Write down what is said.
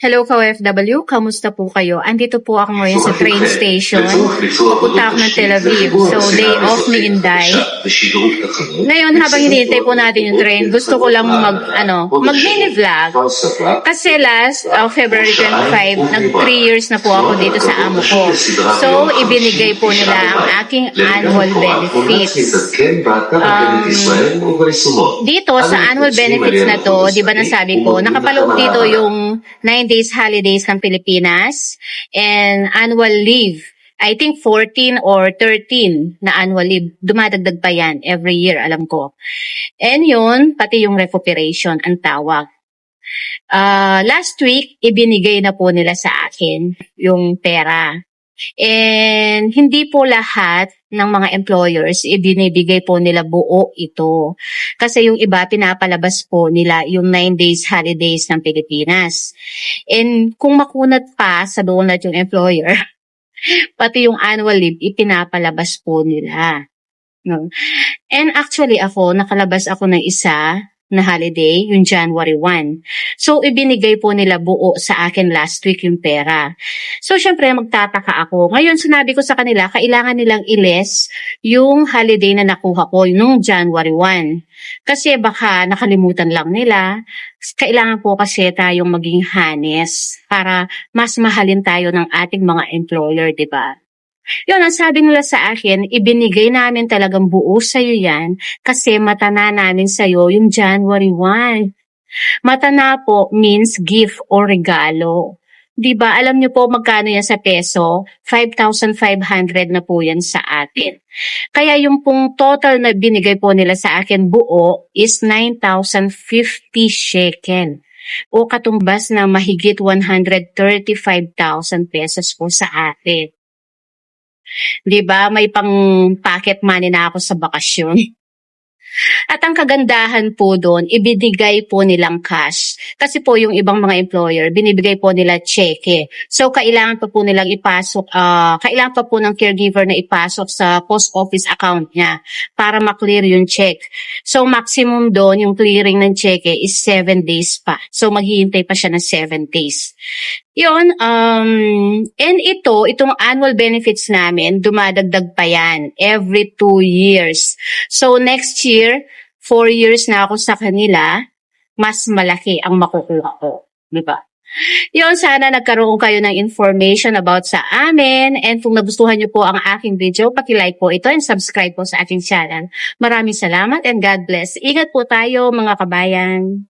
Hello ka-OFW, kamusta po kayo? Andito po ako ngayon sa train station. Pupunta ako ng Tel Aviv. So, day off ni Inday. Ngayon, habang hinihintay po natin yung train, gusto ko lang mag, ano, mag-mini vlog. Kasi last, uh, February 25, nag 3 years na po ako dito sa amo ko. So, ibinigay po nila ang aking annual benefits. Um, Dito, sa annual benefits na to, di ba nasabi ko, nakapaloob dito yung 9 days holidays ng Pilipinas and annual leave. I think 14 or 13 na annual leave. Dumadagdag pa yan every year, alam ko. And yun, pati yung recuperation ang tawag. Ah, last week, ibinigay na po nila sa akin yung pera. And hindi po lahat ng mga employers ibinibigay po nila buo ito. Kasi yung iba pinapalabas po nila yung 9 days holidays ng Pilipinas. And kung makunat pa sa donut yung employer, pati yung annual leave ipinapalabas po nila. No? And actually ako, nakalabas ako ng isa na holiday, yung January 1. So, ibinigay po nila buo sa akin last week yung pera. So, syempre, magtataka ako. Ngayon, sinabi ko sa kanila, kailangan nilang iles yung holiday na nakuha ko nung January 1. Kasi baka nakalimutan lang nila. Kailangan po kasi tayong maging honest para mas mahalin tayo ng ating mga employer, di ba? Yun, ang sabi nila sa akin, ibinigay namin talagang buo sa'yo yan kasi matana namin sa'yo yung January 1. Matana po means gift or regalo. 'Di ba? Alam niyo po magkano yan sa peso? 5,500 na po yan sa atin. Kaya yung pong total na binigay po nila sa akin buo is 9,050 shekel o katumbas na mahigit 135,000 pesos po sa atin. 'Di ba? May pang pocket money na ako sa bakasyon. At ang kagandahan po doon, ibinigay po nilang cash. Kasi po yung ibang mga employer, binibigay po nila cheque. So, kailangan pa po nilang ipasok, ah, kailangan pa po ng caregiver na ipasok sa post office account niya para maklear yung check. So, maximum doon, yung clearing ng cheque is 7 days pa. So, maghihintay pa siya ng 7 days. Yun, um, and ito, itong annual benefits namin, dumadagdag pa yan every two years. So, next year, four years na ako sa kanila, mas malaki ang makukuha ko. Di ba? Yun, sana nagkaroon kayo ng information about sa amin. And kung nagustuhan niyo po ang aking video, paki-like po ito and subscribe po sa aking channel. Maraming salamat and God bless. Ingat po tayo mga kabayan.